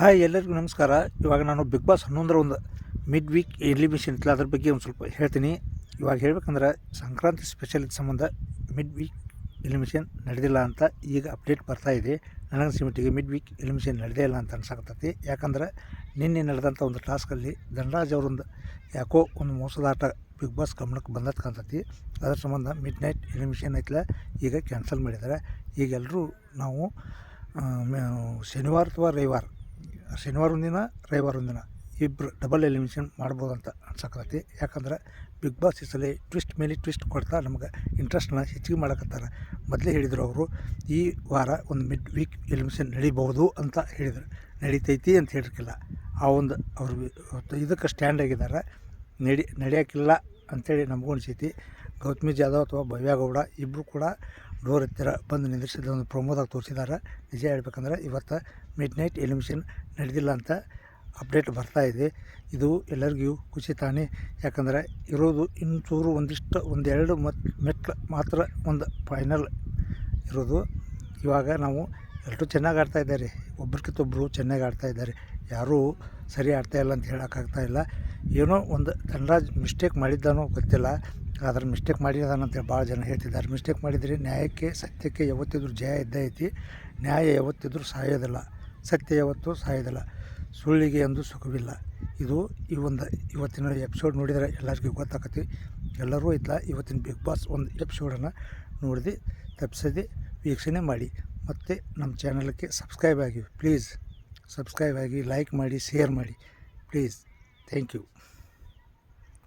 Hi ಎಲ್ಲರಿಗೂ ನಮಸ್ಕಾರ. ಇವಾಗ ನಾನು ಬಿಗ್ ಬಾಸ್ ಹನ್ನೊಂದರ ಒಂದು ಮಿಡ್ ವೀಕ್ ಎಲಿಮಿಷನ್ ಇತ್ತಲ್ಲ, ಅದ್ರ ಬಗ್ಗೆ ಒಂದು ಸ್ವಲ್ಪ ಹೇಳ್ತೀನಿ. ಇವಾಗ ಹೇಳ್ಬೇಕಂದ್ರೆ ಸಂಕ್ರಾಂತಿ ಸ್ಪೆಷಲ್ ಸಂಬಂಧ ಮಿಡ್ ವೀಕ್ ಎಲಿಮಿಷನ್ ನಡೆದಿಲ್ಲ ಅಂತ ಈಗ ಅಪ್ಡೇಟ್ ಬರ್ತಾ ಇದೆ. ನನಗೆ ಸಿಮಿಟಿಗೆ ಮಿಡ್ ವೀಕ್ ಎಲಿಮಿಷನ್ ನಡೆದೇ ಇಲ್ಲ ಅಂತ ಅನ್ಸಾಕತ್ತೈತಿ. ಯಾಕಂದ್ರೆ ನಿನ್ನೆ ನಡೆದಂಥ ಒಂದು ಟಾಸ್ಕಲ್ಲಿ ಧನರಾಜ್ ಅವರೊಂದು ಯಾಕೋ ಒಂದು ಮೋಸದಾಟ ಬಿಗ್ ಬಾಸ್ ಗಮನಕ್ಕೆ ಬಂದದ್ದು ಕಾಣ್ತೈತಿ. ಅದ್ರ ಸಂಬಂಧ ಮಿಡ್ ನೈಟ್ ಎಲಿಮಿಷನ್ ಐತಲ್ಲ ಈಗ ಕ್ಯಾನ್ಸಲ್ ಮಾಡಿದ್ದಾರೆ ಈಗೆಲ್ಲರೂ ನಾವು ಶನಿವಾರ ಅಥವಾ ರವಿವಾರ ಶನಿವಾರ ಒಂದಿನ, ರವಿವಾರ ಒಂದಿನ ಇಬ್ಬರು ಡಬಲ್ ಎಲಿಮಿನೇಷನ್ ಮಾಡ್ಬೋದು ಅಂತ ಅನ್ಸಕತ್ತೈತಿ ಯಾಕಂದ್ರೆ ಬಿಗ್ ಬಾಸ್ ಈ ಸಲ ಟ್ವಿಸ್ಟ್ ಮೇಲೆ ಟ್ವಿಸ್ಟ್ ಕೊಡ್ತಾ ನಮ್ಗೆ ಇಂಟ್ರೆಸ್ಟ್ನ ಹೆಚ್ಚಿಗೆ ಮಾಡಕತ್ತಾರ ಮೊದಲೇ ಹೇಳಿದರು ಅವರು, ಈ ವಾರ ಒಂದು ಮಿಡ್ ವೀಕ್ ಎಲಿಮಿನೇಷನ್ ನಡಿಬಹುದು ಅಂತ ಹೇಳಿದರು. ನಡೀತೈತಿ ಅಂತ ಹೇಳಿರ್ಕಿಲ್ಲ ಆ ಒಂದು ಅವರು, ಇದಕ್ಕೆ ಸ್ಟ್ಯಾಂಡ್ ಆಗಿದ್ದಾರೆ ನಡಿ ನಡೆಯೋಕ್ಕಿಲ್ಲ ಅಂಥೇಳಿ ನಮಗೂ ಅನಿಸೈತಿ. ಗೌತಮಿ ಜಾಧವ್ ಅಥವಾ ಭವ್ಯಗೌಡ ಇಬ್ಬರು ಕೂಡ ಡೋರ್ ಹತ್ತಿರ ಬಂದು ನಿಂದಿರಿಸಿದ ಒಂದು ಪ್ರಮೋದಾಗಿ ತೋರಿಸಿದ್ದಾರೆ. ನಿಜ ಹೇಳ್ಬೇಕಂದ್ರೆ ಇವತ್ತು ಮಿಡ್ ನೈಟ್ ಎಲಿಮಿಷನ್ ನಡೆದಿಲ್ಲ ಅಂತ ಅಪ್ಡೇಟ್ ಬರ್ತಾ ಇದೆ. ಇದು ಎಲ್ಲರಿಗೂ ಖುಷಿ ತಾನೇ? ಯಾಕಂದರೆ ಇರೋದು ಇನ್ನೂರು ಒಂದಿಷ್ಟು ಒಂದೆರಡು ಮತ್ ಮೆಟ್ಲು ಮಾತ್ರ ಒಂದು ಫೈನಲ್ ಇರೋದು. ಇವಾಗ ನಾವು ಎಲ್ಲರೂ ಚೆನ್ನಾಗಿ ಆಡ್ತಾ ಇದ್ದಾರೆ. ಒಬ್ರಿಗಿಂತ ಒಬ್ಬರು ಚೆನ್ನಾಗಿ ಆಡ್ತಾ ಇದ್ದಾರೆ. ಯಾರೂ ಸರಿ ಆಡ್ತಾ ಇಲ್ಲ ಅಂತ ಹೇಳೋಕ್ಕಾಗ್ತಾ ಇಲ್ಲ. ಏನೋ ಒಂದು ಧನರಾಜ್ ಮಿಸ್ಟೇಕ್ ಮಾಡಿದ್ದಾನೋ ಗೊತ್ತಿಲ್ಲ. ಆದ್ರೆ ಮಿಸ್ಟೇಕ್ ಮಾಡಿದಾನ ಅಂತೇಳಿ ಭಾಳ ಜನ ಹೇಳ್ತಿದ್ದಾರೆ. ಮಿಸ್ಟೇಕ್ ಮಾಡಿದರೆ ನ್ಯಾಯಕ್ಕೆ ಸತ್ಯಕ್ಕೆ ಯಾವತ್ತಿದ್ರೂ ಜಯ ಇದ್ದೇ ಐತಿ. ನ್ಯಾಯ ಯಾವತ್ತಿದ್ರೂ ಸಾಯೋದಿಲ್ಲ. ಸತ್ಯ ಯಾವತ್ತೂ ಸಾಯೋದಿಲ್ಲ. ಸುಳ್ಳಿಗೆ ಎಂದು ಸುಖವಿಲ್ಲ. ಇದು ಈ ಒಂದು ಇವತ್ತಿನ ಎಪಿಸೋಡ್ ನೋಡಿದರೆ ಎಲ್ಲರಿಗೂ ಗೊತ್ತಾಕತಿ. ಎಲ್ಲರೂ ಇದ್ದ ಇವತ್ತಿನ ಬಿಗ್ ಬಾಸ್ ಒಂದು ಎಪಿಸೋಡನ್ನು ನೋಡಿದೆ ತಪ್ಪಿಸದೆ ವೀಕ್ಷಣೆ ಮಾಡಿ. ಮತ್ತು ನಮ್ಮ ಚಾನಲ್ಗೆ ಸಬ್ಸ್ಕ್ರೈಬ್ ಆಗಿ, ಪ್ಲೀಸ್ ಸಬ್ಸ್ಕ್ರೈಬ್ ಆಗಿ, ಲೈಕ್ ಮಾಡಿ, ಶೇರ್ ಮಾಡಿ. ಪ್ಲೀಸ್. Thank you.